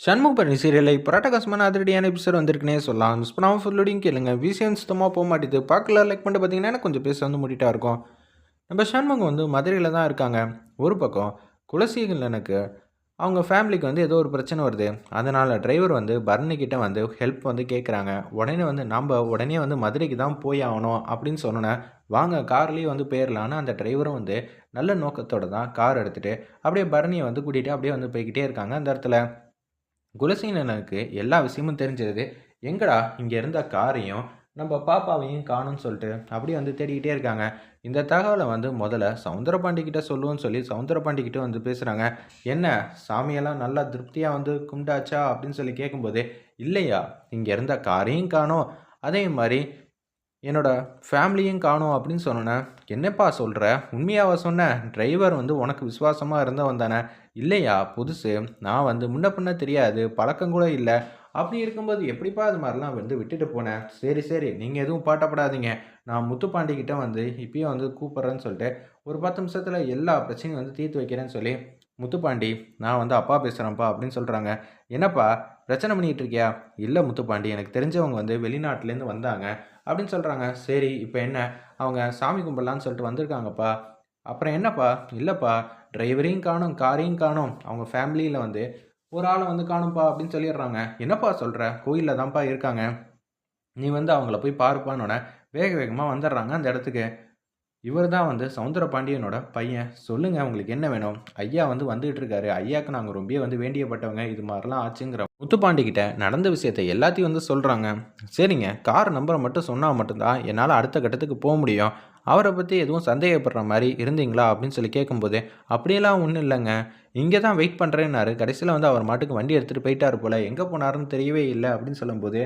சண்முக பரணி சீரியலை பராட்டகாசமான அதிரடியான எபிசோட் வந்திருக்குனே சொல்லலாம். மிஸ் பண்ணாமல் ஃபுல்லோடையும் கேளுங்க. விஷயம் சுத்தமாக போக மாட்டேது. பார்க்கல லைக் பண்ணிட்டு பார்த்தீங்கன்னா எனக்கு கொஞ்சம் பேச வந்து மூடிட்டா இருக்கும். நம்ம சண்முகம் வந்து மதுரையில் தான் இருக்காங்க. ஒரு பக்கம் குலசீகன் எனக்கு அவங்க ஃபேமிலிக்கு வந்து ஏதோ ஒரு பிரச்சனை வருது. அதனால் டிரைவர் வந்து பரணிக்கிட்ட வந்து ஹெல்ப் வந்து கேட்குறாங்க உடனே வந்து நம்ம உடனே வந்து மதுரைக்கு தான் போய் ஆகணும் அப்படின்னு சொன்னோன்னே வாங்க கார்லேயே வந்து போயிடலான்னு அந்த டிரைவரும் வந்து நல்ல நோக்கத்தோடு தான் கார் எடுத்துகிட்டு அப்படியே பரணியை வந்து கூட்டிகிட்டு அப்படியே வந்து போய்கிட்டே இருக்காங்க அந்த இடத்துல. குலசீனனுக்கு எல்லா விஷயமும் தெரிஞ்சிருது எங்கடா இங்கே இருந்த காரையும் நம்ம பாப்பாவையும் காணும்னு சொல்லிட்டு அப்படியே வந்து தேடிக்கிட்டே இருக்காங்க. இந்த தகவலை வந்து முதல்ல சவுந்திரபாண்டிகிட்ட சொல்லுவோன்னு சொல்லி சவுந்தரபாண்டி கிட்ட வந்து பேசுகிறாங்க என்ன சாமியெல்லாம் நல்லா திருப்தியாக வந்து கும்பிட்டாச்சா அப்படின்னு சொல்லி கேட்கும்போது இல்லையா இங்கே இருந்த காரையும் காணும். அதே மாதிரி என்னோட ஃபேமிலியும் காணும் அப்படின்னு சொன்னேன் என்னப்பா சொல்கிற உண்மையாவா சொன்னேன் டிரைவர் வந்து உனக்கு விசுவாசமாக இருந்தவன் தானே இல்லையா? புதுசு. நான் வந்து முன்ன பின்ன தெரியாது. பழக்கம் கூட இல்லை. அப்படி இருக்கும்போது எப்படிப்பா அது மாதிரிலாம் வந்து விட்டுட்டு போனேன் சரி சரி. நீங்கள் எதுவும் பாட்டப்படாதீங்க. நான் முத்துப்பாண்டிக்கிட்ட வந்து இப்பயும் வந்து கூப்பிட்றேன்னு சொல்லிட்டு ஒரு பத்து நிமிஷத்தில் எல்லா பிரச்சனையும் வந்து தீர்த்து வைக்கிறேன்னு சொல்லி முத்துப்பாண்டி நான் வந்து அப்பா பேசுகிறேன்ப்பா அப்படின்னு சொல்கிறாங்க என்னப்பா? பிரச்சனை பண்ணிகிட்டு இருக்கியா? இல்லை முத்துப்பாண்டி. எனக்கு தெரிஞ்சவங்க வந்து வெளிநாட்டிலேருந்து வந்தாங்க. அப்படின்னு சொல்கிறாங்க சரி இப்போ என்ன? அவங்க சாமி கும்பிடலான்னு சொல்லிட்டு வந்திருக்காங்கப்பா. அப்புறம் என்னப்பா? இல்லைப்பா டிரைவரையும் காணும் காரையும் காணும். அவங்க ஃபேமிலியில் வந்து ஒரு ஆளை வந்து காணும்ப்பா அப்படின்னு சொல்லிடுறாங்க. என்னப்பா சொல்கிற கோயிலில் தான்ப்பா இருக்காங்க. நீ வந்து அவங்கள போய் பாருப்பான்னு வேக வேகமாக வந்துடுறாங்க அந்த இடத்துக்கு. இவர் தான் வந்து சவுந்தர பாண்டியனோட பையன். சொல்லுங்கள் உங்களுக்கு என்ன வேணும்? ஐயா வந்து வந்துகிட்டு இருக்காரு ஐயாவுக்கு நாங்கள் ரொம்ப வந்து வேண்டியப்பட்டவங்க. இது மாதிரிலாம் ஆச்சுங்கிற முத்துப்பாண்டி கிட்ட நடந்த விஷயத்தை எல்லாத்தையும் வந்து சொல்கிறாங்க சரிங்க கார் நம்பரை மட்டும் சொன்னால் மட்டும்தான் என்னால் அடுத்த கட்டத்துக்கு போக முடியும். அவரை பற்றி எதுவும் சந்தேகப்படுற மாதிரி இருந்தீங்களா அப்படின்னு சொல்லி கேட்கும்போது அப்படியெல்லாம் ஒன்றும் இல்லைங்க. இங்கே தான் வெயிட் பண்ணுறேன்னாரு கடைசியில் வந்து அவர் மாட்டுக்கு வண்டி எடுத்துகிட்டு போயிட்டார் போல். எங்கே போனாருன்னு தெரியவே இல்லை. அப்படின்னு சொல்லும்போது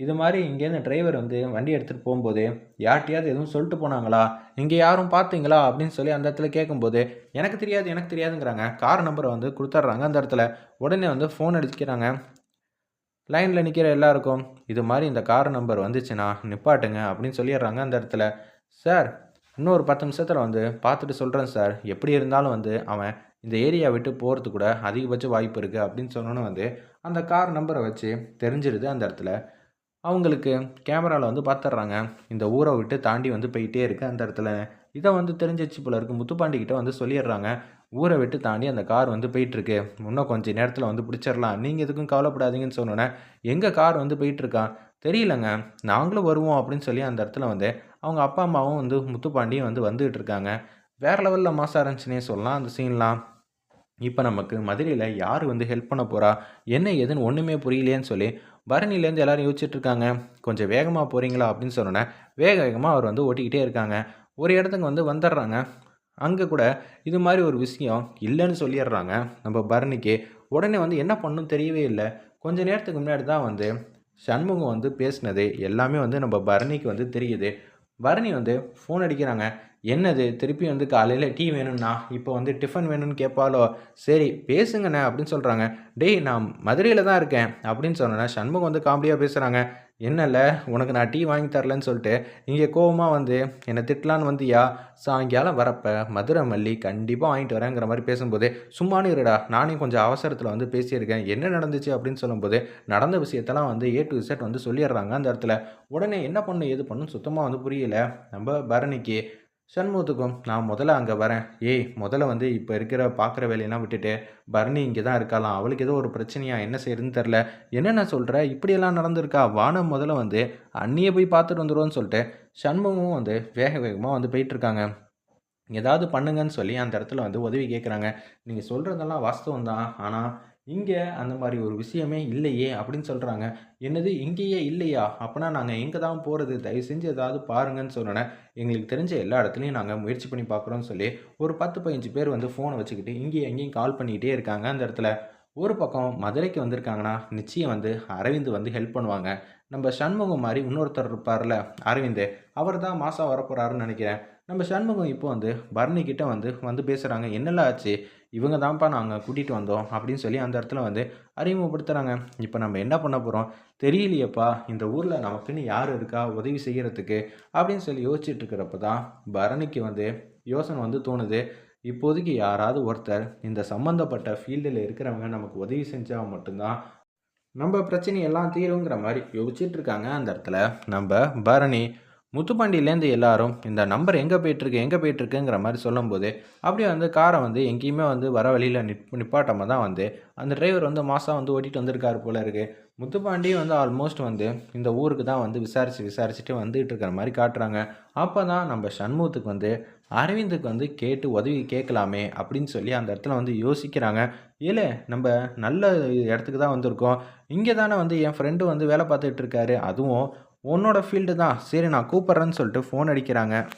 இது மாதிரி இங்கேருந்து டிரைவர் வந்து வண்டி எடுத்துகிட்டு போகும்போது யார்கிட்டயாவது எதுவும் சொல்லிட்டு போனாங்களா? இங்கே யாரும் பார்த்தீங்களா? அப்படின்னு சொல்லி அந்த இடத்துல கேட்கும்போது எனக்கு தெரியாது எனக்கு தெரியாதுங்கிறாங்க. கார் நம்பரை வந்து கொடுத்துட்றாங்க அந்த இடத்துல. உடனே வந்து ஃபோன் அடிச்சுக்கிறாங்க. லைனில் நிற்கிற எல்லாருக்கும் இது மாதிரி இந்த கார் நம்பர் வந்துச்சுன்னா நிப்பாட்டுங்க அப்படின்னு சொல்லிடுறாங்க அந்த இடத்துல. சார் இன்னொரு பத்து நிமிஷத்தில் வந்து பார்த்துட்டு சொல்கிறேன் சார் எப்படி இருந்தாலும் வந்து அவன் இந்த ஏரியா விட்டு போகிறதுக்கு கூட அதிகபட்ச வாய்ப்பு இருக்குது அப்படின்னு சொன்னோன்னு வந்து அந்த கார் நம்பரை வச்சு தெரிஞ்சிருது அந்த இடத்துல. அவங்களுக்கு கேமராவில் வந்து பார்த்துட்றாங்க இந்த ஊரை விட்டு தாண்டி வந்து போயிட்டே இருக்குது அந்த இடத்துல. இதை வந்து தெரிஞ்சிச்சு போல இருக்குது முத்துப்பாண்டிக்கிட்ட வந்து சொல்லிடுறாங்க ஊரை விட்டு தாண்டி அந்த கார் வந்து போயிட்டுருக்கு இன்னும் கொஞ்சம் நேரத்தில் வந்து பிடிச்சிடலாம் நீங்கள் எதுக்கும் கவலைப்படாதீங்கன்னு சொன்னோன்னே எங்கள் கார் வந்து போயிட்டுருக்கான் தெரியலங்க. நாங்களும் வருவோம் அப்படின்னு சொல்லி அந்த இடத்துல வந்து அவங்க அப்பா அம்மாவும் வந்து முத்துப்பாண்டியும் வந்து வந்துகிட்டு இருக்காங்க வேறு லெவலில் மாசம் இருந்துச்சுன்னே சொல்லலாம். அந்த சீன்லாம் இப்போ நமக்கு மதுரையில் யார் வந்து ஹெல்ப் பண்ண போகிறா என்ன ஏதுன்னு ஒன்றுமே புரியலையேன்னு சொல்லி பரணிலேருந்து எல்லோரும் யோசிச்சுட்டு இருக்காங்க. கொஞ்சம் வேகமாக போகிறீங்களா அப்படின்னு சொன்னோன்னே வேக வேகமாக அவர் வந்து ஓட்டிக்கிட்டே இருக்காங்க. ஒரு இடத்துக்கு வந்து வந்துடுறாங்க. அங்கே கூட இது மாதிரி ஒரு விஷயம் இல்லைன்னு சொல்லிடுறாங்க. நம்ம பரணிக்கு. உடனே வந்து என்ன பண்ணும் தெரியவே இல்லை. கொஞ்ச நேரத்துக்கு முன்னாடி தான் வந்து சண்முகம் வந்து பேசினது. எல்லாமே வந்து நம்ம பரணிக்கு வந்து தெரியுது. பரணி வந்து ஃபோன் அடிக்கிறாங்க. என்னது? திருப்பி வந்து காலையில் டீ வேணும்னா இப்போ வந்து டிஃபன் வேணும்னு கேட்பாலோ சரி பேசுங்கண்ணே அப்படின்னு சொல்கிறாங்க டேய் நான் மதுரையில் தான் இருக்கேன் அப்படின்னு சொன்னேன்னா சண்முகம் வந்து காமெடியாக பேசுகிறாங்க என்னல்ல உனக்கு நான் டீ வாங்கி தரலன்னு சொல்லிட்டு இங்கே கோபமாக வந்து என்னை திட்டலான்னு வந்தியா? சாயங்காலம் வரப்போ மதுரை மல்லி கண்டிப்பாக வாங்கிட்டு வரேங்கிற மாதிரி பேசும்போது சும்மானு இருடா நானே கொஞ்சம் அவசரத்தில் வந்து பேசியிருக்கேன். என்ன நடந்துச்சு? அப்படின்னு சொல்லும்போது நடந்த விஷயத்தெல்லாம் வந்து ஏ டு இசட் வந்து சொல்லிடுறாங்க அந்த இடத்துல. உடனே என்ன பண்ணும் எது பண்ணும் சுத்தமாக வந்து புரியல. நம்ம பரணிக்கு சண்முகத்துக்கும் நான் முதல்ல அங்கே வரேன். ஏய் முதல்ல வந்து இப்போ இருக்கிற பார்க்குற வேலையெல்லாம் விட்டுட்டு பரணி இங்கே தான் இருக்காளாம். அவளுக்கு ஏதோ ஒரு பிரச்சனையா என்ன செய்யுதுன்னு தெரில என்னென்ன சொல்கிற இப்படியெல்லாம் நடந்திருக்கா? வானம் முதல்ல வந்து அண்ணியை போய் பார்த்துட்டு வந்துடுவோன்னு சொல்லிட்டு சண்முகமும் வந்து வேக வேகமாக வந்து போயிட்டுருக்காங்க. ஏதாவது பண்ணுங்கன்னு சொல்லி அந்த இடத்துல வந்து உதவி கேட்குறாங்க நீங்கள் சொல்கிறதெல்லாம் வாஸ்தவம் தான் ஆனால் இங்கே அந்த மாதிரி ஒரு விஷயமே இல்லையே அப்படின்னு சொல்கிறாங்க என்னது இங்கேயே இல்லையா? அப்போனா நாங்கள் எங்கே தான் போகிறது தயவு செஞ்சு ஏதாவது பாருங்கன்னு சொன்னோன்னே எங்களுக்கு தெரிஞ்ச எல்லா இடத்துலையும் நாங்கள் முயற்சி பண்ணி பார்க்குறோன்னு சொல்லி ஒரு பத்து பதினஞ்சு பேர் வந்து ஃபோனை வச்சுக்கிட்டு இங்கேயும் எங்கேயும் கால் பண்ணிக்கிட்டே இருக்காங்க அந்த இடத்துல. ஒரு பக்கம் மதுரைக்கு வந்திருக்காங்கன்னா நிச்சயம் வந்து அரவிந்த் வந்து ஹெல்ப் பண்ணுவாங்க. நம்ம சண்முகம் மாதிரி இன்னொருத்தர் இருப்பார்ல அரவிந்த் அவர் தான் மாதம் வரப்போகிறாருன்னு நினைக்கிறேன். நம்ம சண்முகம் இப்போ வந்து பரணி கிட்ட வந்து வந்து பேசுகிறாங்க என்னெல்லாம் ஆச்சு? இவங்க தான்ப்பா நாங்கள் கூட்டிகிட்டு வந்தோம் அப்படின்னு சொல்லி அந்த இடத்துல வந்து அறிமுகப்படுத்துகிறாங்க இப்போ நம்ம என்ன பண்ண போகிறோம் தெரியலையப்பா இந்த ஊரில் நமக்குன்னு யார் இருக்கா? உதவி செய்கிறதுக்கு அப்படின்னு சொல்லி யோசிச்சுட்டு இருக்கிறப்ப தான் பரணிக்கு வந்து யோசனை வந்து தோணுது. இப்போதைக்கு யாராவது ஒருத்தர் இந்த சம்மந்தப்பட்ட ஃபீல்டில் இருக்கிறவங்க நமக்கு உதவி செஞ்சால் மட்டும்தான் நம்ம பிரச்சனையெல்லாம் தீருங்கிற மாதிரி யோசிச்சுட்டு இருக்காங்க அந்த இடத்துல. நம்ம பரணி முத்துப்பாண்டியிலேருந்து எல்லாரும் இந்த நம்பர் எங்கே போயிட்டுருக்கு எங்கே போயிட்டுருக்குங்கிற மாதிரி சொல்லும்போது அப்படியே வந்து காரை வந்து எங்கேயுமே வந்து வர வழியில் நிப் நிப்பாட்டமாக தான் வந்து அந்த டிரைவர் வந்து மாதம் வந்து ஓட்டிகிட்டு வந்திருக்காரு போல இருக்குது முத்துப்பாண்டி வந்து ஆல்மோஸ்ட் வந்து இந்த ஊருக்கு தான் வந்து விசாரித்து விசாரிச்சுட்டு வந்துகிட்டு இருக்கிற மாதிரி காட்டுறாங்க. அப்போ தான் நம்ம சண்முகத்துக்கு வந்து அரவிந்துக்கு வந்து கேட்டு உதவி கேட்கலாமே அப்படின்னு சொல்லி அந்த இடத்துல வந்து யோசிக்கிறாங்க. ஏலே நம்ம நல்ல இடத்துக்கு தான் வந்திருக்கோம். இங்கே தானே வந்து என் ஃப்ரெண்டு வந்து வேலை பார்த்துட்டு இருக்காரு அதுவும் உன்னோட ஃபீல்டு தான். சரி நான் கூப்பிட்றேன்னு சொல்லிட்டு ஃபோன் அடிக்கிறாங்க.